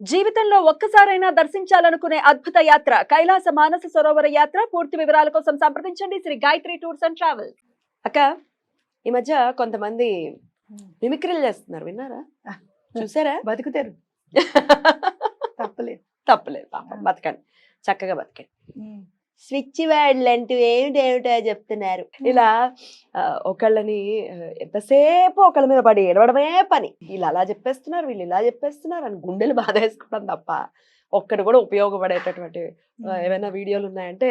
జీవితంలో ఒక్కసారైనా దర్శించాలనుకునే అద్భుత యాత్ర కైలాస మానస సరోవర యాత్ర. పూర్తి వివరాల కోసం సంప్రదించండి. Sri Gayatri tours and travels. అక్క ఈ మధ్య కొంతమంది మిమిక్రీలు చేస్తున్నారు. విన్నారా. చూసారా? బతుకుతారు. తప్పలేదు. తప్పలేదు. పాపం బతకండి. చక్కగా బతకండి. స్విచ్ వర్డ్లు లాంటివి ఏమిటి ఏమిటో చెప్తున్నారు. ఇలా ఒకళ్ళని ఎంతసేపు ఒకళ్ళ మీద పడి ఏడవడమే పని. వీళ్ళు అలా చెప్పేస్తున్నారు వీళ్ళు ఇలా చెప్పేస్తున్నారు అని గుండెలు బాధ వేసుకోవడం తప్ప ఒక్కడు కూడా ఉపయోగపడేటటువంటి ఏమైనా వీడియోలు ఉన్నాయంటే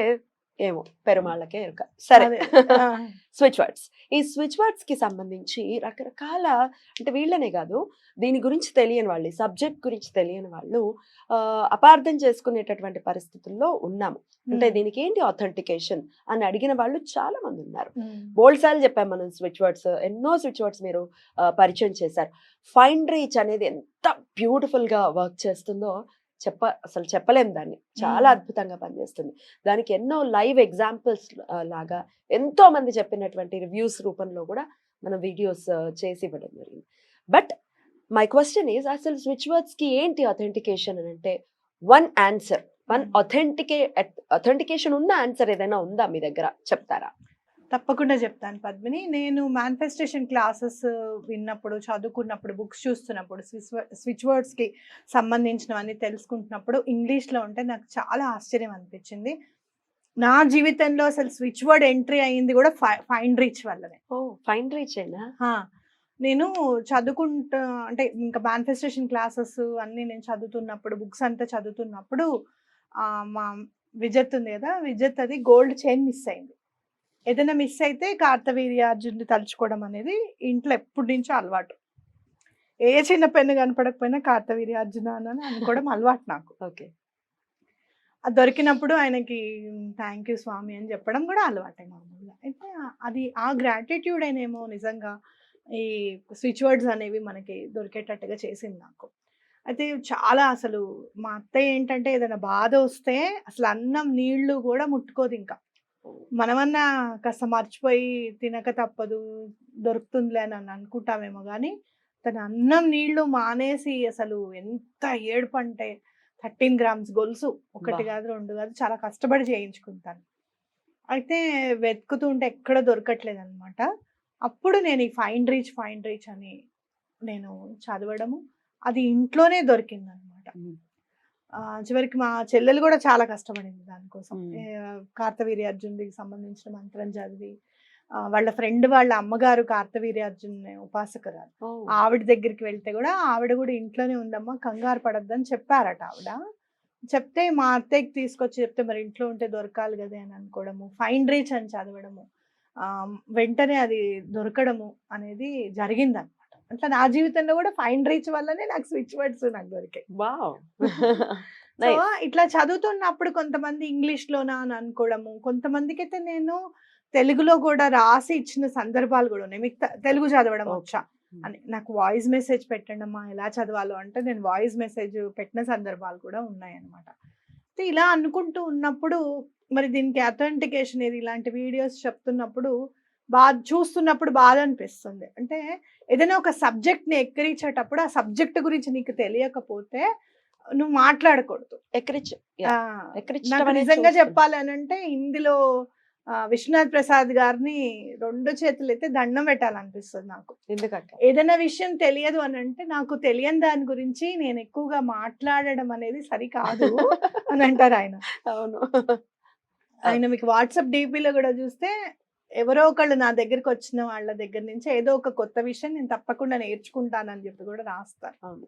ఏమో పెరుమాళ్ళకే ఎరుక. సరే. Switch words. ఈ స్విచ్ వర్డ్స్కి సంబంధించి రకరకాల అంటే వీళ్ళనే కాదు దీని గురించి తెలియని వాళ్ళు సబ్జెక్ట్ గురించి తెలియని వాళ్ళు అపార్థం చేసుకునేటటువంటి పరిస్థితుల్లో ఉన్నాము. అంటే దీనికి ఏంటి ఆథెంటికేషన్ అని అడిగిన వాళ్ళు చాలా మంది ఉన్నారు. బోల్డ్ సార్లు చెప్పాం మనం స్విచ్ వర్డ్స్. ఎన్నో స్విచ్ వర్డ్స్ మీరు పరిచయం చేశారు. ఫైండ్ రీచ్ అనేది ఎంత బ్యూటిఫుల్గా వర్క్ చేస్తుందో చెప్ప అసలు చెప్పలేం దాన్ని. చాలా. అద్భుతంగా పనిచేస్తుంది. దానికి ఎన్నో లైవ్ ఎగ్జాంపుల్స్ లాగా ఎంతో మంది చెప్పినటువంటి రివ్యూస్ రూపంలో కూడా మనం వీడియోస్ చేసి ఇవ్వడం జరిగింది. బట్ మై క్వశ్చన్ ఈజ్ అసలు స్విచ్ వర్డ్స్కి ఏంటి అథెంటికేషన్ అని అంటే one answer one. Authentic authentication ఉన్న ఆన్సర్ ఏదైనా ఉందా మీ దగ్గర? చెప్తారా? తప్పకుండా చెప్తాను పద్మిని. నేను మేనిఫెస్టేషన్ క్లాసెస్ విన్నప్పుడు చదువుకున్నప్పుడు బుక్స్ చూస్తున్నప్పుడు స్విచ్ వర్డ్స్కి సంబంధించినవన్నీ తెలుసుకుంటున్నప్పుడు ఇంగ్లీష్లో ఉంటే నాకు చాలా ఆశ్చర్యం అనిపించింది. నా జీవితంలో అసలు స్విచ్ వర్డ్ ఎంట్రీ అయింది కూడా ఫైండ్ రీచ్ వల్లనే. ఓ ఫైన్ రీచ్ నేను చదువుకుంటా అంటే ఇంకా మేనిఫెస్టేషన్ క్లాసెస్ అన్నీ నేను చదువుతున్నప్పుడు బుక్స్ అంతా చదువుతున్నప్పుడు మా విజత్ ఉంది కదా విజత్ అది గోల్డ్ చైన్ మిస్ అయింది. ఏదైనా మిస్ అయితే కార్తవీర్యార్జున్ని తలుచుకోవడం అనేది ఇంట్లో ఎప్పటి నుంచో అలవాటు. ఏ చిన్న పెన్ను కనపడకపోయినా కార్తవీర్యార్జున అని అనుకోవడం అలవాటు నాకు. ఓకే. అది దొరికినప్పుడు ఆయనకి థ్యాంక్ యూ స్వామి అని చెప్పడం కూడా అలవాటే మామూలుగా. అయితే అది ఆ గ్రాటిట్యూడ్ అయినేమో నిజంగా ఈ స్విచ్ వర్డ్స్ అనేవి మనకి దొరికేటట్టుగా చేసింది నాకు. అయితే చాలా అసలు మా అత్తయ్య ఏంటంటే ఏదైనా బాధ వస్తే అసలు అన్నం నీళ్ళు కూడా ముట్టుకోదు ఇంకా. మనమన్నా కాస్త మర్చిపోయి తినక తప్పదు దొరుకుతుందిలే అని అని అనుకుంటామేమో కానీ తన అన్నం నీళ్ళు మానేసి అసలు ఎంత ఏడుపు అంటే థర్టీన్ గ్రామ్స్ గొలుసు ఒకటి. కాదు రెండు కాదు చాలా కష్టపడి చేయించుకుంటాను అయితే వెతుకుతుంటే ఎక్కడ దొరకట్లేదు అనమాట అప్పుడు నేను ఈ ఫైండ్ రీచ్ ఫైండ్ రీచ్ అని నేను చదవడము అది ఇంట్లోనే దొరికింది అనమాట. చివరికి మా చెల్లెలు కూడా చాలా కష్టపడింది దానికోసం. కార్తవీర్య అర్జునుడికి సంబంధించిన మంత్రం చదివి వాళ్ళ ఫ్రెండ్ వాళ్ళ అమ్మగారు కార్తవీర్య అర్జున్ ఉపాసకురాలు. ఆవిడ దగ్గరికి వెళ్తే కూడా ఆవిడ కూడా ఇంట్లోనే ఉందమ్మా కంగారు పడద్దని చెప్పారట ఆవిడ. చెప్తే మా అత్తయ్యకి తీసుకొచ్చి చెప్తే మరి ఇంట్లో ఉంటే దొరకాలి కదా అని అనుకోవడము ఫైన్ రీచ్ అని చదవడము వెంటనే అది దొరకడము అనేది జరిగింది. అనమాట అట్లా నా జీవితంలో కూడా ఫైన్ రీచ్ వల్లనే నాకు స్విచ్ వర్డ్స్ నాకు దొరికాయి. ఇట్లా చదువుతున్నప్పుడు కొంతమంది ఇంగ్లీష్ లోనా అని అనుకోవడము కొంతమందికి అయితే నేను తెలుగులో కూడా రాసి ఇచ్చిన సందర్భాలు కూడా ఉన్నాయి. మీకు తెలుగు చదవడం. వచ్చా? అని నాకు వాయిస్ మెసేజ్ పెట్టండి అమ్మా ఎలా చదవాలో అంటే నేను వాయిస్ మెసేజ్ పెట్టిన సందర్భాలు కూడా ఉన్నాయన్నమాట. అయితే ఇలా అనుకుంటూ ఉన్నప్పుడు మరి దీనికి అథెంటికేషన్ ఏది ఇలాంటి వీడియోస్ చెప్తున్నప్పుడు బాధ చూస్తున్నప్పుడు బాధ అనిపిస్తుంది అంటే ఏదైనా ఒక సబ్జెక్ట్ని ఎక్కిరించేటప్పుడు ఆ సబ్జెక్ట్ గురించి నీకు తెలియకపోతే నువ్వు మాట్లాడకూడదు. నిజంగా చూస్తున్నాం. చెప్పాలి అని అంటే ఇందులో విశ్వనాథ్ ప్రసాద్ గారిని రెండు చేతులు అయితే దండం పెట్టాలనిపిస్తుంది నాకు. ఎందుకక్క ఏదైనా విషయం తెలియదు అని అంటే నాకు తెలియని దాని గురించి నేను ఎక్కువగా మాట్లాడడం అనేది సరికాదు అని అంటారు ఆయన. అవును. ఆయన మీకు వాట్సాప్ డీపీలో కూడా చూస్తే ఎవరో ఒకళ్ళు నా దగ్గరికి వచ్చిన వాళ్ళ దగ్గర నుంచి ఏదో ఒక కొత్త విషయం నేను తప్పకుండా నేర్చుకుంటానని చెప్పి కూడా రాస్తారు అవును.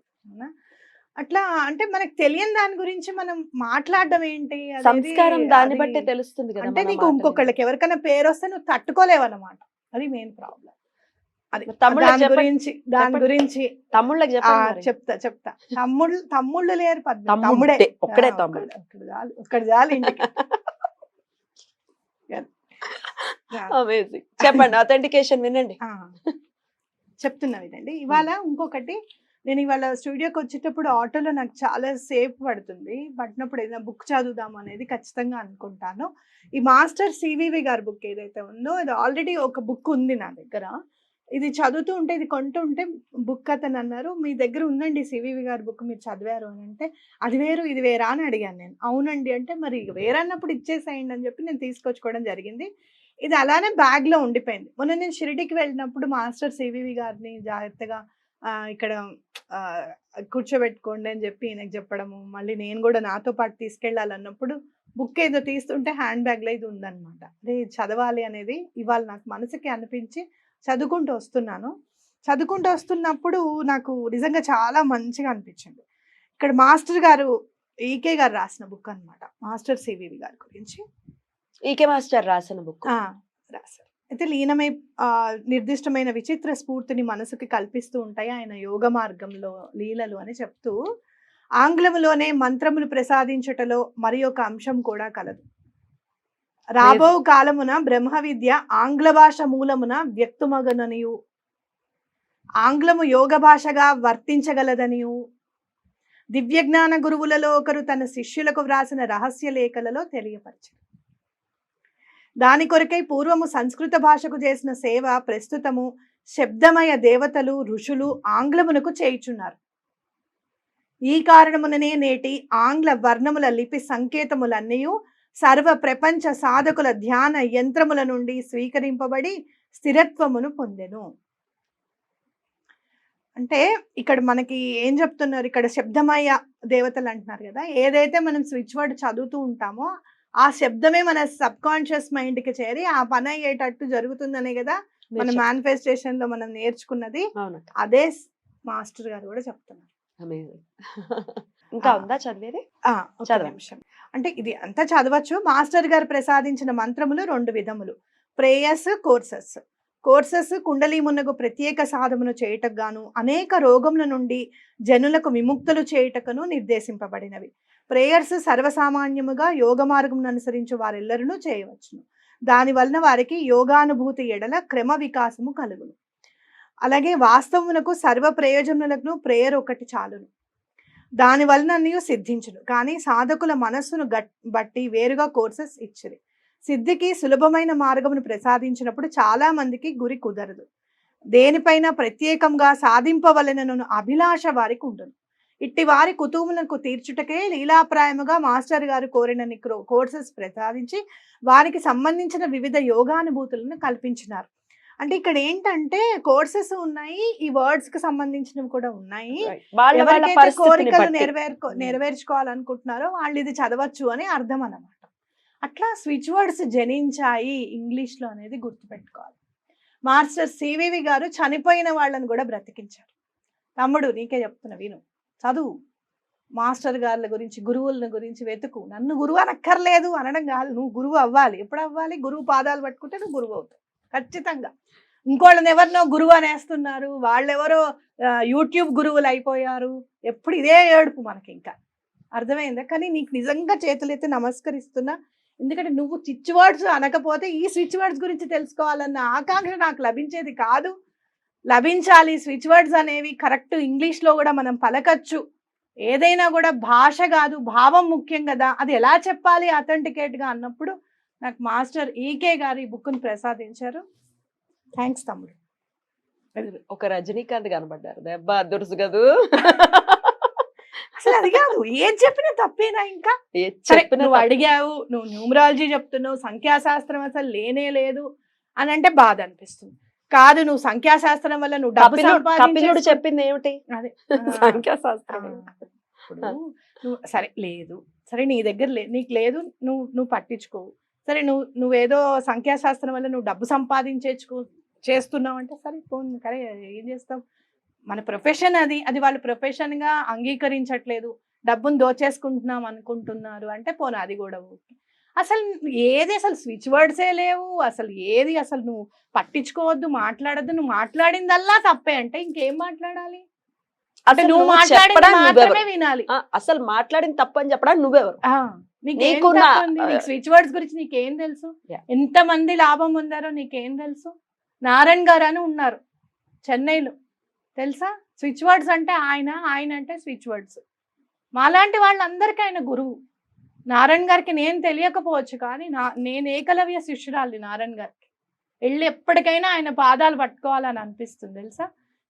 అట్లా అంటే మనకు తెలియని దాని గురించి మనం మాట్లాడడం ఏంటి సంస్కారం దాన్ని బట్టే తెలుస్తుంది కదా అంటే నీకు ఇంకొకళ్ళకి ఎవరికైనా పేరు వస్తే నువ్వు తట్టుకోలేవన్నమాట అది మెయిన్ ప్రాబ్లం అది దాని. గురించి దాని. గురించి తమ్ముళ్ళకి. చెప్తా చెప్తా తమ్ముళ్ళు తమ్ముళ్ళు లేరు తమ్ముడే, ఒక్కడే తమ్ముడు. ఒక్కడు చాలు ఇంటికి చెప్పండి అథెంటికేషన్ వినండి. చెప్తున్నా ఇదండి ఇవాళ ఇంకొకటి నేను ఇవాళ స్టూడియోకి వచ్చేటప్పుడు ఆటోలో నాకు చాలా సేఫ్ పడుతుంది. పట్టినప్పుడు ఏదైనా బుక్ చదువుదాం అనేది ఖచ్చితంగా అనుకుంటాను. ఈ మాస్టర్ సివివి గారి బుక్ ఏదైతే ఉందో ఇది ఆల్రెడీ ఒక బుక్ ఉంది నా దగ్గర. ఇది చదువుతూ ఉంటే ఇది కొంటూ ఉంటే బుక్ అతను అన్నారు మీ దగ్గర ఉందండి సివివి గారి బుక్ మీరు చదివారు అని అంటే అది వేరు ఇది వేరా అని అడిగాను నేను. అవునండి అంటే మరి వేరన్నప్పుడు ఇచ్చేసేయండి అని చెప్పి నేను తీసుకొచ్చుకోవడం జరిగింది. ఇది అలానే బ్యాగ్లో ఉండిపోయింది. మొన్న నేను షిరిడికి వెళ్ళినప్పుడు మాస్టర్ సివివి గారిని జాగ్రత్తగా ఇక్కడ కూర్చోబెట్టుకోండి అని చెప్పి ఈయనకు చెప్పడము మళ్ళీ నేను కూడా నాతో పాటు తీసుకెళ్ళాలన్నప్పుడు బుక్ ఏదో తీస్తుంటే హ్యాండ్ బ్యాగ్లో ఇది ఉందన్నమాట. అదే చదవాలి అనేది ఇవాళ నాకు మనసుకి అనిపించి చదువుకుంటూ వస్తున్నాను. చదువుకుంటూ వస్తున్నప్పుడు నాకు నిజంగా చాలా మంచిగా అనిపించింది. ఇక్కడ మాస్టర్ గారు ఈకే గారు రాసిన బుక్ అన్నమాట మాస్టర్ సివివి గారి గురించి. ఈకే మాస్టర్ రాసిన బుక్ రాశారు. అయితే లీనమై ఆ, నిర్దిష్టమైన విచిత్ర స్ఫూర్తిని మనసుకి కల్పిస్తూ ఉంటాయి ఆయన యోగ మార్గంలో లీలలు అని చెప్తూ ఆంగ్లములోనే మంత్రములు ప్రసాదించుటలో మరి ఒక అంశం కూడా కలదు. రాబో కాలమున బ్రహ్మ విద్య ఆంగ్ల భాష మూలమున వ్యక్తుమగననియు. ఆంగ్లము యోగ భాషగా వర్తించగలదనియు. దివ్యజ్ఞాన గురువులలో ఒకరు తన శిష్యులకు వ్రాసిన రహస్య లేఖలలో తెలియపరిచారు. దాని కొరకై పూర్వము సంస్కృత భాషకు చేసిన సేవ ప్రస్తుతము శబ్దమయ దేవతలు ఋషులు ఆంగ్లమునకు చేయుచున్నారు. ఈ కారణముననే నేటి ఆంగ్ల వర్ణముల లిపి సంకేతములన్నీ సర్వ ప్రపంచ సాధకుల ధ్యాన యంత్రముల నుండి స్వీకరింపబడి స్థిరత్వమును పొందెను. అంటే ఇక్కడ మనకి ఏం చెప్తున్నారు? ఇక్కడ శబ్దమయ దేవతలు అంటున్నారు కదా ఏదైతే మనం స్విచ్ వర్డ్ చదువుతూ ఉంటామో ఆ శబ్దమే మన సబ్ కాన్షియస్ మైండ్కి చేరి ఆ పని అయ్యేటట్టు జరుగుతుందనే కదా మన మేనిఫెస్టేషన్లో మనం నేర్చుకున్నది. అదే మాస్టర్ గారు కూడా చెప్తున్నారు. ఇంకా. ఉందా చదివేది. నిమిషం. అంటే ఇది అంతా చదవచ్చు. మాస్టర్ గారు ప్రసాదించిన మంత్రములు రెండు విధములు. ప్రేయస్ కోర్సెస్. కోర్సెస్ కుండలి మున్నగు ప్రత్యేక సాధమును చేయుటకు గాను అనేక రోగముల నుండి జనులకు విముక్తులు చేయుటకును నిర్దేశింపబడినవి. ప్రేయర్స్ సర్వసామాన్యముగా యోగ మార్గమును అనుసరించి వారెల్లరూ చేయవచ్చును. దాని వలన వారికి యోగానుభూతి ఎడల క్రమ వికాసము కలుగును. అలాగే వాస్తవమునకు సర్వ ప్రయోజనములకు ప్రేయర్ ఒకటి చాలును. దాని వలన సిద్ధించును. కానీ సాధకుల మనస్సును గట్ బట్టి వేరుగా కోర్సెస్ ఇచ్చిరి. సిద్ధికి సులభమైన మార్గమును ప్రసాదించినప్పుడు చాలా మందికి గురి కుదరదు. దేనిపైన ప్రత్యేకంగా సాధింపవలనను అభిలాష వారికి ఉండదు ఇట్టి వారి కుతూములకు తీర్చుటకే లీలాప్రాయముగా మాస్టర్ గారు కోరినన్ని క్రో- కోర్సెస్ ప్రసాదించి వారికి సంబంధించిన వివిధ యోగానుభూతులను కల్పించినారు. అంటే ఇక్కడ ఏంటంటే కోర్సెస్ ఉన్నాయి ఈ వర్డ్స్కి సంబంధించినవి కూడా ఉన్నాయి. ఎవరికైతే కోరికలు బట్టి. నెరవేర్కో Hmm. నెరవేర్చుకోవాలనుకుంటున్నారో వాళ్ళు ఇది చదవచ్చు అని అర్థం అన్నమాట అట్లా స్విచ్ వర్డ్స్ జనించాయి ఇంగ్లీష్లో అనేది గుర్తుపెట్టుకోవాలి. మాస్టర్ సివివి గారు చనిపోయిన వాళ్ళని కూడా బ్రతికించారు. తమ్ముడు నీకే చెప్తున్నా విను. చదువు. మాస్టర్ గారుల గురించి గురువుల గురించి వెతుకు. నన్ను గురువు అనక్కర్లేదు అనడం కాదు. నువ్వు గురువు అవ్వాలి. ఎప్పుడు అవ్వాలి? గురువు పాదాలు పట్టుకుంటే నువ్వు గురువు అవుతావు. ఖచ్చితంగా. ఇంకోళ్ళని ఎవరినో గురువు అనేస్తున్నారు. వాళ్ళెవరో యూట్యూబ్ గురువులు అయిపోయారు. ఎప్పుడు ఇదే ఏడుపు మనకి ఇంకా అర్థమైందా? కానీ నీకు నిజంగా చేతులైతే నమస్కరిస్తున్నా. ఎందుకంటే నువ్వు స్విచ్ వర్డ్స్ అనకపోతే ఈ స్విచ్ వర్డ్స్ గురించి తెలుసుకోవాలన్న ఆకాంక్ష నాకు లభించేది కాదు. లభించాలి. స్విచ్ వర్డ్స్ అనేవి కరెక్ట్ ఇంగ్లీష్లో కూడా మనం పలకచ్చు. ఏదైనా కూడా భాష కాదు భావం ముఖ్యం కదా. అది ఎలా చెప్పాలి అథెంటికేట్గా అన్నప్పుడు నాకు మాస్టర్ ఈకే గారు ఈ బుక్ని ప్రసాదించారు. థ్యాంక్స్ తమ్ముడు. ఒక రజనీకాంత్ కనబడ్డారు. దెబ్బ దురుసు కదూ? అసలు అది కాదు. ఏం చెప్పినా తప్పేనా ఇంకా? నువ్వు అడిగావు నువ్వు న్యూమరాలజీ చెప్తున్నావు సంఖ్యాశాస్త్రం అసలు లేనే లేదు అని అంటే బాధ అనిపిస్తుంది. కాదు నువ్వు సంఖ్యాశాస్త్రం వల్ల నువ్వు డబ్బు కపిలుడు కపిలుడు సంపాదించేసుకో- చెప్పింది ఏమిటి? సంఖ్యాశాస్త్రం నువ్వు సరే లేదు. సరే నీ దగ్గర లేదు నీకు లేదు నువ్వు నువ్వు పట్టించుకోవు సరే నువ్వు నువ్వేదో సంఖ్యాశాస్త్రం వల్ల నువ్వు డబ్బు సంపాదించేసుకో చేస్తున్నావు అంటే సరే పోనీ సరే ఏం చేస్తావు? మన ప్రొఫెషన్ అది. అది వాళ్ళు profession గా అంగీకరించట్లేదు. డబ్బును దోచేసుకుంటున్నాం అనుకుంటున్నారు అంటే పోనీ అది కూడా ఓకే. అసలు ఏది అసలు స్విచ్ వర్డ్సే లేవు. అసలు ఏది అసలు నువ్వు పట్టించుకోవద్దు మాట్లాడద్దు నువ్వు మాట్లాడిందల్లా తప్పే అంటే ఇంకేం మాట్లాడాలి? అంటే అసలు నువ్వు నువ్వెవరు? వినాలి. అసలు మాట్లాడిన తప్పని చెప్పడానికి నువ్వెవరు? నీకేం స్విచ్ వర్డ్స్ గురించి నీకేం తెలుసు. ఎంత మంది లాభం పొందారో నీకేం తెలుసు? నారాయణ్ గారు అని ఉన్నారు చెన్నైలో. తెలుసా? స్విచ్ వర్డ్స్ అంటే ఆయన ఆయన అంటే స్విచ్ వర్డ్స్. మాలాంటి వాళ్ళందరికీ ఆయన గురువు. నారాయణ్ గారికి నేను తెలియకపోవచ్చు కానీ నా నేను ఏకలవ్య శిష్యురాలి నారాయణ్ గారికి? వెళ్ళి ఎప్పటికైనా ఆయన పాదాలు పట్టుకోవాలని అనిపిస్తుంది తెలుసా?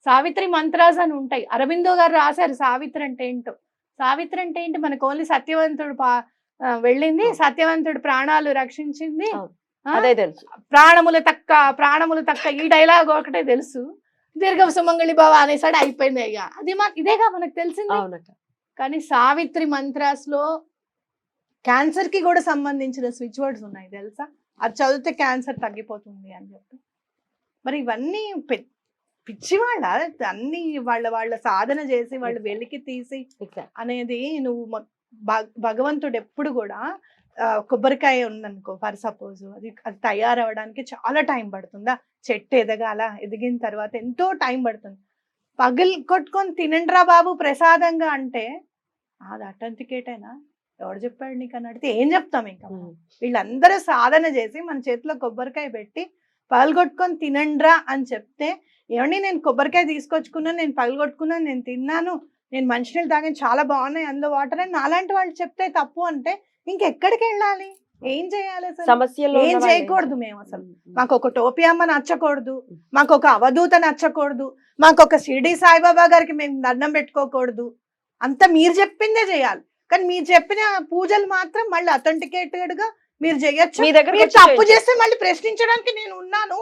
సావిత్రి మంత్రాస్ అని ఉంటాయి. అరవిందో గారు రాశారు సావిత్రి అంటే ఏంటో. సావిత్రి అంటే ఏంటి? మనకు ఓన్లీ సత్యవంతుడు పా వెళ్ళింది. సత్యవంతుడు ప్రాణాలు రక్షించింది. అదే తెలుసు. ప్రాణములు తక్క ప్రాణములు తక్క ఈ డైలాగ్ ఒకటే తెలుసు. దీర్ఘ సుమంగళి బావ అనేసాడు అయిపోయింది ఇక అది మా ఇదేగా మనకు తెలిసింది? కానీ సావిత్రి మంత్రాస్లో క్యాన్సర్కి కూడా సంబంధించిన స్విచ్ వర్డ్స్ ఉన్నాయి తెలుసా? అది చదివితే క్యాన్సర్ తగ్గిపోతుంది అని చెప్పి. మరి ఇవన్నీ పె- పిచ్చివాళ్ళ అన్ని వాళ్ళ వాళ్ళ సాధన చేసి వాళ్ళు వెలికి తీసి అనేది నువ్వు భగవంతుడు ఎప్పుడు కూడా కొబ్బరికాయ ఉందనుకో ఫర్ సపోజ్ అది అది తయారవడానికి చాలా టైం పడుతుందా? చెట్టు ఎదగాల ఎదిగిన తర్వాత ఎంతో టైం పడుతుంది. పగిలి కొట్టుకొని తినండిరా బాబు ప్రసాదంగా అంటే అది అటెంటికేటేనా ఎవడు చెప్పాడు నీకు అని అడిగితే ఏం చెప్తాం ఇంకా? వీళ్ళందరూ సాధన చేసి మన చేతిలో కొబ్బరికాయ పెట్టి పగలగొట్టుకొని తినండ్రా అని చెప్తే ఏమండి నేను కొబ్బరికాయ తీసుకొచ్చుకున్నాను నేను పగలగొట్టుకున్నాను నేను తిన్నాను నేను మంచినీళ్ళు తాగాను చాలా బాగున్నాయి అందులో వాటర్ అని నాలాంటి వాళ్ళు చెప్తే తప్పు అంటే ఇంకెక్కడికి వెళ్ళాలి? ఏం చేయాలి అసలు? సమస్యల్లో ఏం చేయకూడదు? మేము అసలు. మాకు ఒక టోపీ అమ్మ నచ్చకూడదు మాకు ఒక అవధూత నచ్చకూడదు మాకు ఒక షిరిడి సాయిబాబా గారికి మేము దండం పెట్టుకోకూడదు. అంతా మీరు చెప్పిందే చేయాలి. కానీ మీరు చెప్పిన పూజలు మాత్రం మళ్ళీ అథెంటికేటెడ్గా మీరు చేయొచ్చు. మీ దగ్గర మీరు తప్పు చేస్తే మళ్ళీ ప్రశ్నించడానికి నేను ఉన్నాను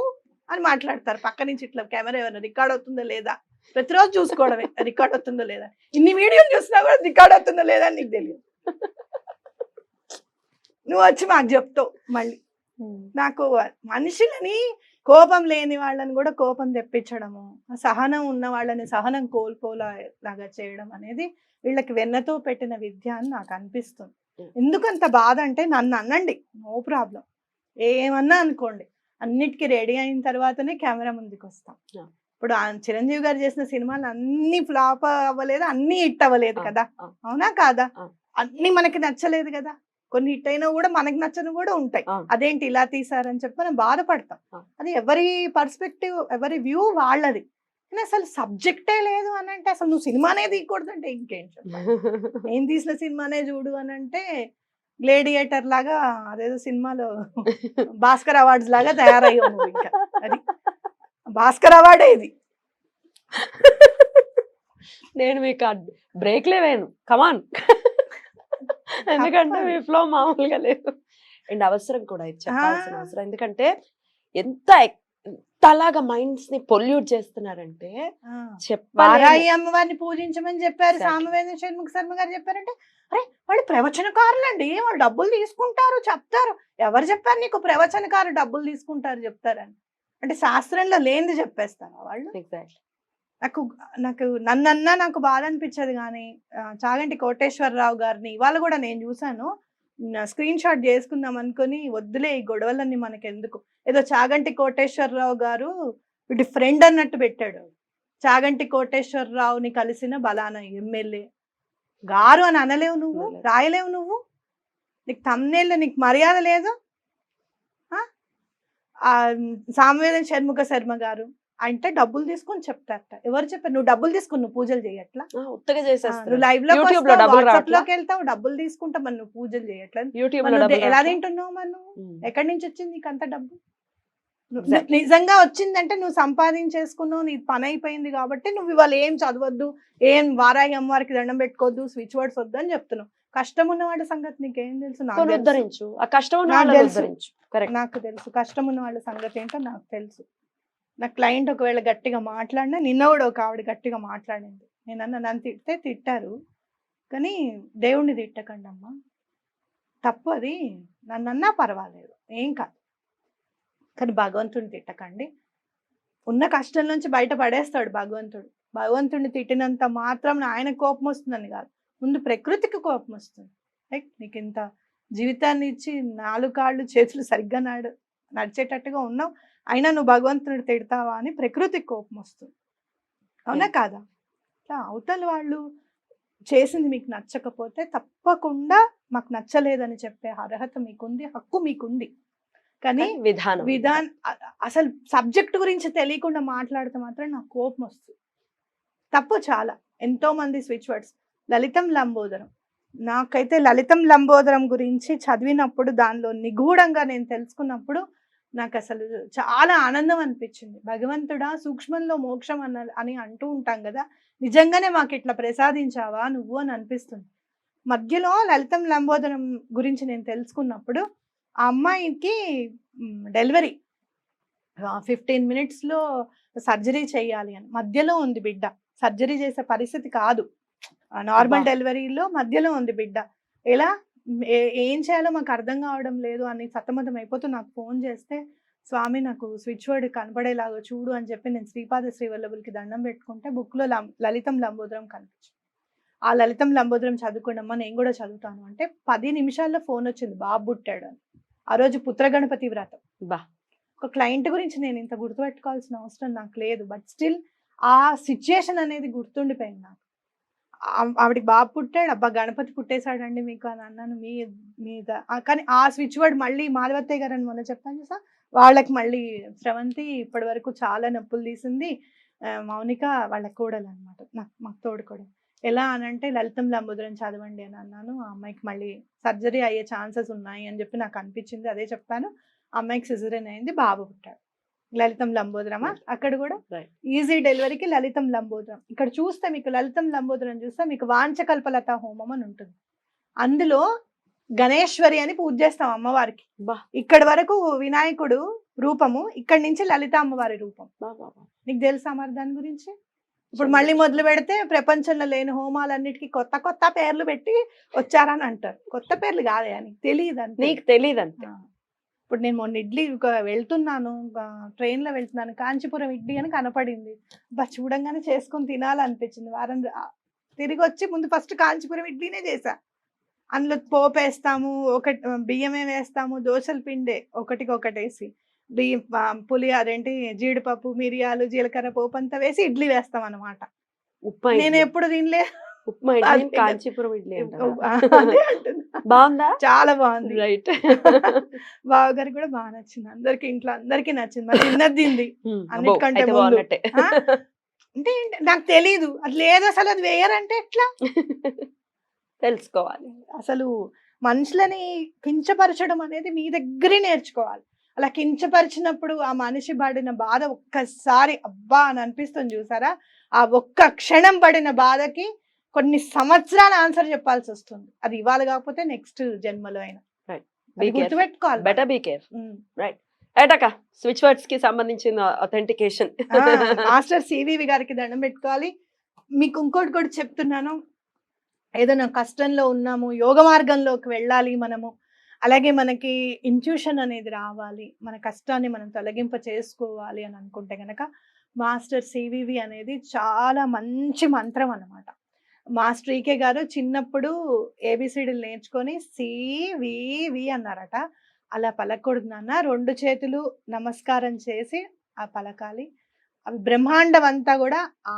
అని మాట్లాడతారు. పక్క నుంచి ఇట్లా కెమెరా ఏమైనా రికార్డ్ అవుతుందో లేదా? ప్రతిరోజు చూసుకోవడమే. రికార్డ్ అవుతుందో లేదా? ఇన్ని వీడియోలు చూసినా కూడా రికార్డ్ అవుతుందో లేదా అని నీకు తెలియదు. నువ్వు వచ్చి మాకు చెప్తావు మళ్ళీ. నాకు మనుషులని కోపం లేని వాళ్ళని కూడా కోపం తెప్పించడము సహనం ఉన్న వాళ్ళని సహనం కోల్పోలా లాగా చేయడం అనేది వీళ్ళకి వెన్నతో పెట్టిన విద్య అని నాకు అనిపిస్తుంది. ఎందుకంత బాధ అంటే నన్ను అనండి నో ప్రాబ్లం ఏమన్నా అనుకోండి అన్నిటికీ రెడీ అయిన తర్వాతనే కెమెరా ముందుకు వస్తాం. ఇప్పుడు ఆ చిరంజీవి గారు చేసిన సినిమాలు అన్ని ఫ్లాప్ అవ్వలేదు అన్ని హిట్ అవ్వలేదు కదా. అవునా కాదా. అన్ని మనకి నచ్చలేదు కదా కొన్ని హిట్ అయినా కూడా మనకి నచ్చని కూడా ఉంటాయి. అదేంటి ఇలా తీసారని చెప్పి మనం బాధపడతాం. అది ఎవరి పర్స్పెక్టివ్ ఎవరి వ్యూ వాళ్ళది. కానీ అసలు సబ్జెక్టే లేదు అని అంటే అసలు నువ్వు సినిమానే తీయకూడదు అంటే ఇంకేం నేను తీసిన సినిమానే చూడు అని అంటే గ్లేడియేటర్ లాగా అదేదో సినిమాలో భాస్కర్ అవార్డ్స్ లాగా తయారయ్యావు ఇంకా. అది భాస్కర్ అవార్డే ఇది. నేను మీకు బ్రేక్ లేవేను కమాన్. ఎందుకంటే మీ ఫ్లో మామూలుగా లేదు. అండ్ అవసరం కూడా ఇది చెప్పాల్సిన. అవసరం. ఎందుకంటే ఎంత ఎంతలాగా మైండ్స్ని పొల్యూట్ చేస్తున్నారంటే చెప్పాలి వారాయి అమ్మవారిని పూజించమని చెప్పారు. సామవేద షణ్ముఖ శర్మ గారు చెప్పారంటే అరే వాళ్ళు ప్రవచనకారులండి. వాళ్ళు డబ్బులు తీసుకుంటారు చెప్తారు. ఎవరు చెప్పారు నీకు ప్రవచనకారు డబ్బులు తీసుకుంటారు చెప్తారని? అంటే శాస్త్రంలో లేనిది చెప్పేస్తారా వాళ్ళు? ఎగ్జాక్ట్లీ నాకు నాకు నన్నన్నా నాకు బాధ అనిపించదు కానీ చాగంటి కోటేశ్వరరావు గారిని ఇవాళ కూడా నేను చూశాను. స్క్రీన్ షాట్ చేసుకుందాం అనుకొని వద్దులే ఈ గొడవలన్నీ మనకి ఎందుకు ఏదో చాగంటి కోటేశ్వరరావు గారు వీటి ఫ్రెండ్ అన్నట్టు పెట్టాడు. చాగంటి కోటేశ్వరరావుని కలిసిన బలానా ఎమ్మెల్యే. గారు అని అనలేవు నువ్వు. రాయలేవు నువ్వు? నీకు తమ్నేళ్ళు నీకు మర్యాద లేదు? సామవేదం షణ్ముఖ శర్మ గారు. అంటే డబ్బులు తీసుకొని చెప్తారట. ఎవరు చెప్పారు? నువ్వు డబ్బులు తీసుకుని నువ్వు పూజలు చేయట్లా? ఉత్తగా లైవ్లో వాట్సాప్? లోకి వెళ్తావు డబ్బులు తీసుకుంటా మరి నువ్వు పూజలు చేయట్లేదు యూట్యూబ్ ఎలా? తింటున్నావు మరి నువ్వు? ఉమ్. ఎక్కడి నుంచి వచ్చింది నీకు అంత డబ్బు. నిజంగా వచ్చిందంటే నువ్వు సంపాదించేసుకున్నావు నీ పని అయిపోయింది కాబట్టి నువ్వు ఇవాళ ఏం చదవద్దు ఏం వారాయి అమ్మవారికి దండం పెట్టుకోవద్దు స్విచ్ వర్డ్స్ వద్దు అని చెప్తున్నావు. కష్టం ఉన్నవాడి సంగతి నీకేం తెలుసు? నాకు తెలుసు. నాకు తెలుసు. కష్టం ఉన్న వాళ్ళ సంగతి ఏంటో నాకు తెలుసు. నా క్లయింట్ ఒకవేళ గట్టిగా మాట్లాడినా నిన్న కూడా ఒక ఆవిడ గట్టిగా మాట్లాడింది. నేను అన్న నన్ను తిడితే తిట్టారు. కానీ దేవుణ్ణి తిట్టకండి అమ్మా. తప్పు అది. నన్నన్నా పర్వాలేదు. ఏం కాదు. కానీ భగవంతుడిని తిట్టకండి. ఉన్న కష్టం నుంచి బయట పడేస్తాడు భగవంతుడు. భగవంతుడిని తిట్టినంత మాత్రం ఆయన కోపం వస్తుందని కాదు. ముందు ప్రకృతికి కోపం వస్తుంది. రైట్ నీకు ఇంత జీవితాన్ని ఇచ్చి నాలుగు కాళ్ళు చేతులు సరిగ్గా నడు నడిచేటట్టుగా ఉన్నావు. అయినా నువ్వు భగవంతుని తిడతావా అని ప్రకృతికి కోపం వస్తుంది. అవునా కాదా? ఇట్లా అవతల వాళ్ళు చేసింది మీకు నచ్చకపోతే తప్పకుండా మాకు నచ్చలేదని చెప్పే అర్హత మీకుంది హక్కు మీకుంది. కానీ కానీ విధానం. విధాన్ అసలు సబ్జెక్ట్ గురించి తెలియకుండా మాట్లాడితే మాత్రం నాకు కోపం వస్తుంది. తప్పు చాలా. ఎంతో మంది స్విచ్ వర్డ్స్. లలితం లంబోదరం. నాకైతే లలితం లంబోదరం గురించి చదివినప్పుడు దానిలో నిగూఢంగా నేను తెలుసుకున్నప్పుడు నాకు అసలు చాలా ఆనందం అనిపించింది భగవంతుడా సూక్ష్మంలో మోక్షం అన్న అని అంటూ ఉంటాం కదా నిజంగానే మాకు ఇట్లా ప్రసాదించావా నువ్వు అని అనిపిస్తుంది. మధ్యలో లలితం లంబోదరం గురించి నేను తెలుసుకున్నప్పుడు ఆ అమ్మాయికి డెలివరీ. ఫిఫ్టీన్ మినిట్స్లో సర్జరీ చేయాలి అని. మధ్యలో ఉంది బిడ్డ. సర్జరీ చేసే పరిస్థితి కాదు. నార్మల్. డెలివరీలో మధ్యలో ఉంది బిడ్డ. ఎలా? ఏ- చేయాలో మాకు అర్థం కావడం లేదు అని సతమతం అయిపోతూ నాకు ఫోన్ చేస్తే స్వామి నాకు స్విచ్ వర్డ్ కనపడేలాగా చూడు అని చెప్పి నేను శ్రీపాద శ్రీవల్లభులకి దండం పెట్టుకుంటే బుక్లో లం- లలితం లంబోదరం కనిపించింది. ఆ లలితం లంబోదరం చదువుకోండమ్మా నేను కూడా చదువుతాను అంటే పది నిమిషాల్లో ఫోన్ వచ్చింది బాబు పుట్టాడు అని. ఆ రోజు పుత్రగణపతి వ్రతం. బా. ఒక క్లయింట్ గురించి నేను ఇంత గుర్తుపెట్టుకోవాల్సిన అవసరం నాకు లేదు బట్ స్టిల్ ఆ సిచ్యుయేషన్ అనేది గుర్తుండిపోయింది నాకు. ఆవిడకి బాబు పుట్టాడు. అబ్బా గణపతి పుట్టేశాడండి మీకు అని అన్నాను. మీ మీద. కానీ ఆ స్విచ్ వర్డ్ మళ్ళీ మాధవత్తయ్య గారు అని మొన్న చెప్పాను సార్ వాళ్ళకి మళ్ళీ స్రవంతి ఇప్పటి వరకు చాలా నొప్పులు తీసింది. మౌనిక వాళ్ళ కోడలు అనమాట నాకు మాకు కూడా ఎలా అని అంటే లలితం లంబోదరం చదవండి అని అన్నాను. ఆ అమ్మాయికి మళ్ళీ సర్జరీ అయ్యే ఛాన్సెస్ ఉన్నాయి అని చెప్పి నాకు అనిపించింది. అదే చెప్పాను అమ్మాయికి సిజరీన్ అయింది. బాబు పుట్టాడు. లలితం లంబోదరమా? అక్కడ కూడా. ఈజీ డెలివరీకి లలితం లంబోదరం. ఇక్కడ చూస్తే మీకు లలితం లంబోదరం చూస్తే మీకు వాంచకల్పలత హోమం అని ఉంటుంది. అందులో గణేశ్వరి అని పూజ చేస్తాం అమ్మవారికి. ఇక్కడ వరకు వినాయకుడు రూపము ఇక్కడ నుంచి లలిత అమ్మవారి రూపం. నీకు తెలుసా మరి దాని గురించి? ఇప్పుడు మళ్ళీ మొదలు పెడితే ప్రపంచంలో లేని హోమాలన్నిటికీ కొత్త కొత్త పేర్లు పెట్టి వచ్చారని అంటారు. కొత్త పేర్లు కాదే అని. తెలియదు నీకు తెలియదు అంతే. ఇప్పుడు నేను మొన్న ఇడ్లీ ఒక వెళ్తున్నాను ట్రైన్లో వెళ్తున్నాను. కాంచీపురం ఇడ్లీ అని కనపడింది. బా చూడంగానే చేసుకొని తినాలనిపించింది. వారం తిరిగి వచ్చి ముందు ఫస్ట్ కాంచీపురం ఇడ్లీనే చేసా అందులో పోపు వేస్తాము ఒకటి బియ్యమే వేస్తాము దోశల పిండే ఒకటికి ఒకటేసి బియ్యం పులి అదేంటి జీడిపప్పు మిరియాలు జీలకర్ర పోపు అంతా వేసి ఇడ్లీ వేస్తాం అనమాట నేను. ఎప్పుడు తినలే. ఉప్మా ఇడ్లీ. కాంచీపురం ఇడ్లీ. బాగుందా? చాలా బాగుంది. రైట్ బావగారికి కూడా బాగా నచ్చింది. అందరికి ఇంట్లో అందరికి నచ్చింది. మరి చిన్నది అన్నిటికంటే. బాగున్నట్టే? అంటే? నాకు తెలీదు. అది లేదు అసలు అది వేయరంటే ఎట్లా? తెలుసుకోవాలి. అసలు మనుషులని కించపరచడం అనేది మీ దగ్గరే నేర్చుకోవాలి. అలా కించపరిచినప్పుడు ఆ మనిషి పడిన బాధ ఒక్కసారి అబ్బా అని అనిపిస్తుంది చూసారా? ఆ ఒక్క క్షణం పడిన బాధకి కొన్ని సంవత్సరాల ఆన్సర్ చెప్పాల్సి వస్తుంది. అది ఇవాళ కాకపోతే నెక్స్ట్ జన్మలో అయినా. గుర్తుపెట్టుకోవాలి. Better be care. ఏటక్క స్విచ్ వర్డ్స్కి సంబంధించిన అథెంటికేషన్ మాస్టర్ సివివి గారికి దండం పెట్టుకోవాలి. మీకు ఇంకోటి కూడా చెప్తున్నాను. ఏదైనా కష్టంలో ఉన్నాము యోగ మార్గంలోకి వెళ్ళాలి మనము. అలాగే మనకి ఇంట్యూషన్ అనేది రావాలి. మన కష్టాన్ని మనం తొలగింప చేసుకోవాలి అని అనుకుంటే గనక మాస్టర్ సివివి అనేది చాలా మంచి మంత్రం అన్నమాట. మాస్టర్ ఈకే గారు చిన్నప్పుడు ఏబిసిడీలు నేర్చుకొని సివివి అన్నారట. అలా పలకూడదు నాన్న. రెండు చేతులు నమస్కారం చేసి ఆ పలకాలి. అవి బ్రహ్మాండం అంతా కూడా ఆ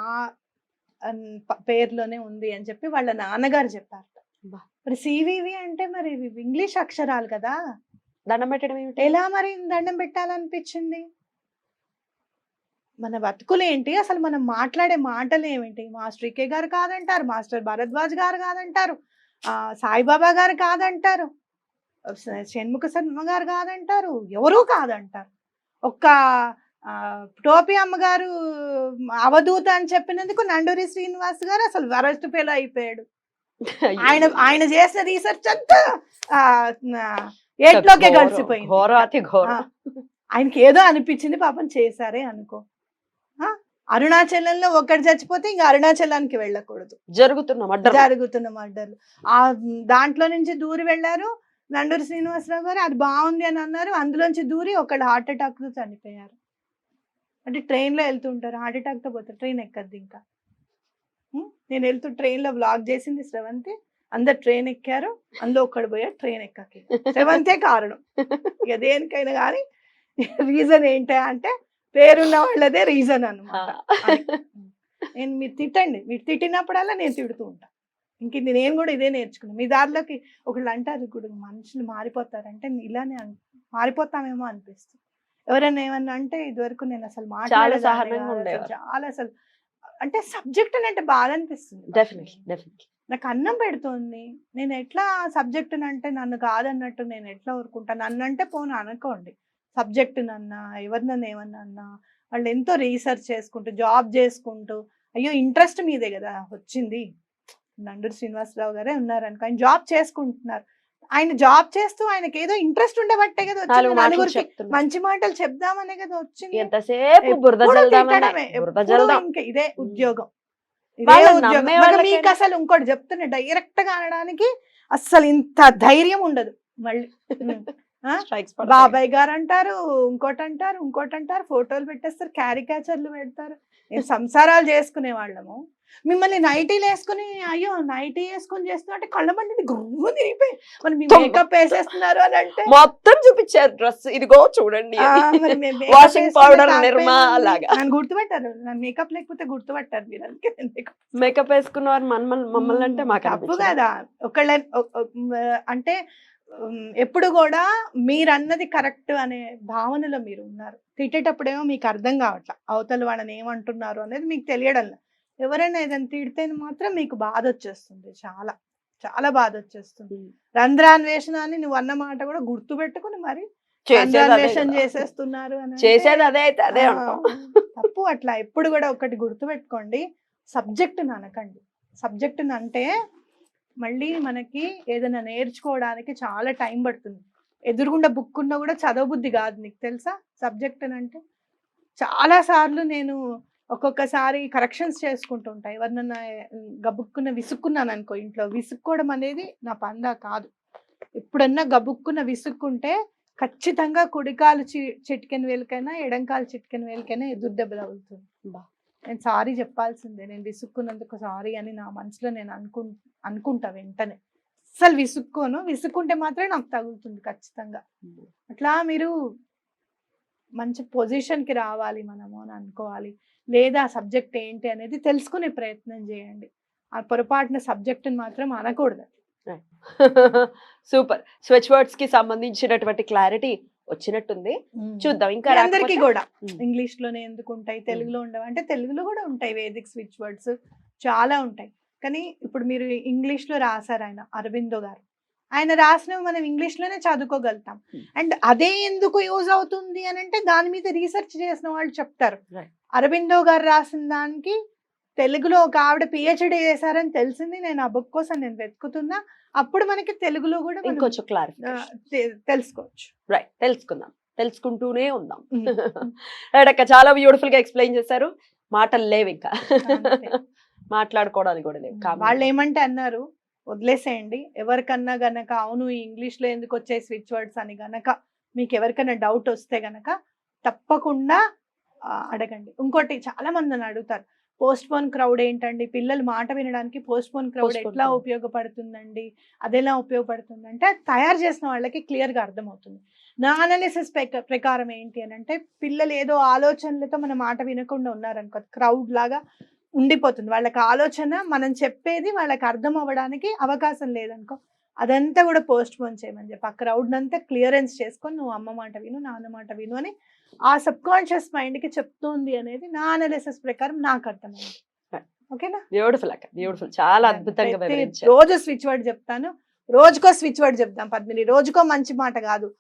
పేరులోనే ఉంది అని చెప్పి వాళ్ళ నాన్నగారు చెప్పారు. మరి సివివి అంటే మరి ఇంగ్లీష్ అక్షరాలు కదా. దండం పెట్టడం ఎలా మరి దండం పెట్టాలనిపించింది? మన బతుకులు ఏంటి? అసలు మనం మాట్లాడే మాటలు ఏమిటి? మాస్టర్ ఇకే గారు కాదంటారు మాస్టర్ భరద్వాజ్ గారు కాదంటారు ఆ సాయిబాబా గారు కాదంటారు షణ్ముఖ శర్మ గారు కాదంటారు ఎవరూ కాదంటారు. ఒక్క టోపీ అమ్మగారు అవధూత అని చెప్పినందుకు నండూరి శ్రీనివాస్ గారు అసలు వరస్ట్ ఫెలో అయిపోయాడు. ఆయన ఆయన చేసిన రీసెర్చ్ అంతా ఏట్లోకే ఆ, ఆయనకి ఏదో అనిపించింది పాపం చేశారే అనుకో. అరుణాచలంలో ఒకటి చచ్చిపోతే ఇంకా అరుణాచలానికి వెళ్ళకూడదు. జరుగుతున్న జరుగుతున్న మర్డర్లు. ఆ దాంట్లో నుంచి దూరి వెళ్ళారు నండూరి శ్రీనివాసరావు గారు. అది బాగుంది అని అన్నారు. అందులోంచి దూరి ఒకళ్ళు హార్ట్ అటాక్తో చనిపోయారు. అంటే train లో వెళ్తుంటారు. హార్ట్ అటాక్తో పోతారు ట్రైన్ ఎక్కద్ది ఇంకా? నేను వెళ్తూ train లో బ్లాక్ చేసింది శ్రవంతి. అందరు ట్రైన్ ఎక్కారు. అందులో ఒక్కడు పోయాడు. ట్రైన్ ఎక్కకి. శ్రవంతే కారణం. ఇక దేనికైనా కానీ రీజన్ ఏంటి అంటే పేరున్న వాళ్ళదే రీజన్ అన్నమాట. నేను మీరు తిట్టండి. మీరు తిట్టినప్పుడల్లా నేను తిడుతూ ఉంటా. ఇంక ఇది నేను కూడా ఇదే నేర్చుకున్నాను మీ దారిలోకి ఒకళ్ళు అంటారు ఇప్పుడు మనుషులు మారిపోతారంటే ఇలానే అన్- మారిపోతామేమో అనిపిస్తుంది. ఎవరైనా ఏమన్నా అంటే ఇదివరకు నేను అసలు ఉండేవారు. చాలా అసలు అంటే సబ్జెక్ట్ అంటే బాధ అనిపిస్తుంది నాకు అన్నం పెడుతోంది. నేను ఎట్లా సబ్జెక్ట్ అంటే నన్ను కాదన్నట్టు నేను ఎట్లా ఊరుకుంటాను నన్ను అంటే పోను అనుకోండి. సబ్జెక్ట్ నన్నా ఎవరినన్నా ఏమన్నా అన్నా వాళ్ళు ఎంతో రీసెర్చ్ చేసుకుంటూ జాబ్ చేసుకుంటూ అయ్యో ఇంట్రెస్ట్ మీదే కదా వచ్చింది. నండూరు శ్రీనివాసరావు గారే ఉన్నారు అనుకో ఆయన జాబ్ చేసుకుంటున్నారు. ఆయన జాబ్ చేస్తూ ఆయనకి ఏదో ఇంట్రెస్ట్ ఉండబట్టే కదా వచ్చింది. నలుగురికి మంచి మాటలు చెప్దామనే కదా వచ్చింది. ఇంకా ఇదే ఉద్యోగం. ఇదే ఉద్యోగం. మీకు అసలు ఇంకోటి చెప్తున్నా డైరెక్ట్గా అనడానికి అస్సలు ఇంత ధైర్యం ఉండదు. మళ్ళీ బాబాయ్ గారు అంటారు ఇంకోటి అంటారు ఇంకోటి అంటారు ఫోటోలు పెట్టేస్తారు క్యారికేచర్లు పెడతారు. సంసారాలు చేసుకునే వాళ్ళము. మిమ్మల్ని నైటీలు వేసుకుని అయ్యో నైటీ వేసుకొని చేస్తున్నట్టే కళ్ళ మండి గుర్రు తిరిగిపోయి మరి మీ. మేకప్ వేసేస్తున్నారు అని అంటే? మొత్తం చూపించారు డ్రెస్. ఇదిగో చూడండి. powder కాకపోయింది. నిర్మా అలాగా. నన్ను గుర్తుపెట్టారు. నన్ను మేకప్ లేకపోతే గుర్తుపట్టారు మీరు అందుకే మేకప్ వేసుకున్న. వారు మమ్మల్ని మమ్మల్ని అంటే మాకు తప్పు అనిపించదు. కదా. ఒకళ్ళ అంటే ఎప్పుడు కూడా మీరు అన్నది కరెక్ట్ అనే భావనలో మీరు ఉన్నారు. తిట్టేటప్పుడేమో మీకు అర్థం కావట్లా. అవతల వాళ్ళని ఏమంటున్నారు అనేది మీకు తెలియడం. ఎవరైనా ఏదైనా తిడితే మాత్రం మీకు బాధ వచ్చేస్తుంది. చాలా చాలా బాధ వచ్చేస్తుంది. రంధ్రాన్వేషణ అని నువ్వు అన్న మాట కూడా గుర్తు పెట్టుకుని మరి రంధ్రాన్వేషణ. చేసేస్తున్నారు అని చేసేది అదే అయితే అదే తప్పు అట్లా. ఎప్పుడు కూడా ఒకటి గుర్తుపెట్టుకోండి. సబ్జెక్ట్ అనకండి. సబ్జెక్ట్ అంటే మళ్ళీ మనకి ఏదైనా నేర్చుకోవడానికి చాలా టైం పడుతుంది. ఎదురుగుండా బుక్ ఉన్నా కూడా చదవబుద్ధి కాదు. నీకు తెలుసా? సబ్జెక్ట్ అని అంటే చాలా సార్లు నేను ఒక్కొక్కసారి కరెక్షన్స్ చేసుకుంటుంటా ఎవరినన్నా గబుక్కున్న విసుక్కున్నాను అనుకో ఇంట్లో. విసుక్కోవడం అనేది నా పందా కాదు. ఎప్పుడన్నా గబుక్కున్న విసుక్కుంటే ఖచ్చితంగా కుడికాలు చి చిటికెన్ వేలికైనా ఎడంకాలు చిటికెన్ వేలికైనా ఎదురు దెబ్బ తగులుతుంది. బా. నేను సారీ చెప్పాల్సిందే. నేను విసుక్కున్నందుకు సారీ అని నా మనసులో నేను అనుకు అనుకుంటా వెంటనే. అసలు విసుక్కోను. విసుక్కుంటే మాత్రం నాకు తగులుతుంది ఖచ్చితంగా. అట్లా మీరు మంచి పొజిషన్కి రావాలి మనము అని అనుకోవాలి. లేదా సబ్జెక్ట్ ఏంటి అనేది తెలుసుకునే ప్రయత్నం చేయండి. ఆ పొరపాటున సబ్జెక్ట్ మాత్రం అనకూడదు. సూపర్. స్విచ్ వర్డ్స్కి సంబంధించినటువంటి క్లారిటీ వచ్చినట్టుంది. చూద్దాం. ఇంకా అందరికీ కూడా. ఇంగ్లీష్లోనే ఎందుకు ఉంటాయి తెలుగులో ఉండవు? అంటే తెలుగులో కూడా ఉంటాయి వేదిక్ స్విచ్ వర్డ్స్. చాలా ఉంటాయి. కానీ ఇప్పుడు మీరు ఇంగ్లీష్లో రాశారు ఆయన అరవిందో గారు. ఆయన రాసినవి మనం ఇంగ్లీష్లోనే చదువుకోగలుగుతాం. అండ్ అదే ఎందుకు యూజ్ అవుతుంది అని అంటే దాని మీద రీసెర్చ్ చేసిన వాళ్ళు చెప్తారు. అరవిందో గారు రాసిన దానికి తెలుగులో ఒక ఆవిడ పిహెచ్డి చేశారని తెలిసింది. నేను ఆ బుక్ కోసం నేను వెతుకుతున్నా. అప్పుడు మనకి తెలుగులో కూడా ఇంకొంచెం తె- తెలుసుకోవచ్చు. రైట్ తెలుసుకుందాం. తెలుసుకుంటూనే ఉందాం. రైట్ అక్క చాలా బ్యూటిఫుల్గా ఎక్స్ప్లెయిన్ చేశారు. మాటలు లేవు ఇంకా. మాట్లాడుకోవడానికి కూడా లేవు. వాళ్ళు ఏమంటే అన్నారు వదిలేసేయండి. ఎవరికన్నా గనక అవును ఇంగ్లీష్లో ఎందుకు వచ్చే స్విచ్ వర్డ్స్ అని గనక మీకు ఎవరికైనా డౌట్ వస్తే గనక తప్పకుండా అడగండి. ఇంకోటి చాలా మంది అడుగుతారు పోస్ట్ పోన్ క్రౌడ్ ఏంటండి? పిల్లలు మాట వినడానికి పోస్ట్ పోన్ క్రౌడ్ ఎట్లా. ఉపయోగపడుతుందండి? అదెలా ఉపయోగపడుతుంది? అంటే తయారు చేసిన వాళ్ళకి క్లియర్గా అర్థమవుతుంది. నా అనాలిసిస్ ప్రకారం ఏంటి అని అంటే పిల్లలు ఏదో ఆలోచనలతో మన మాట వినకుండా ఉన్నారనుకో క్రౌడ్ లాగా ఉండిపోతుంది. వాళ్ళకి ఆలోచన మనం చెప్పేది వాళ్ళకి అర్థం అవ్వడానికి అవకాశం లేదనుకో అదంతా కూడా పోస్ట్ పోన్ చేయమని చెప్పి ఆ క్రౌడ్ అంతా క్లియరెన్స్ చేసుకొని నువ్వు అమ్మ మాట విను నాన్న మాట విను అని ఆ సబ్ కాన్షియస్ మైండ్కి చెప్తుంది అనేది నా అనాలిసిస్ ప్రకారం నాకు అర్థమైంది. ఓకేనా? బ్యూటిఫుల్ అక్క బ్యూటిఫుల్. చాలా అద్భుతంగా రోజు స్విచ్ వర్డ్ చెప్తాను. రోజుకో స్విచ్ వర్డ్ చెప్తాం పద్మిని. రోజుకో మంచి మాట కాదు.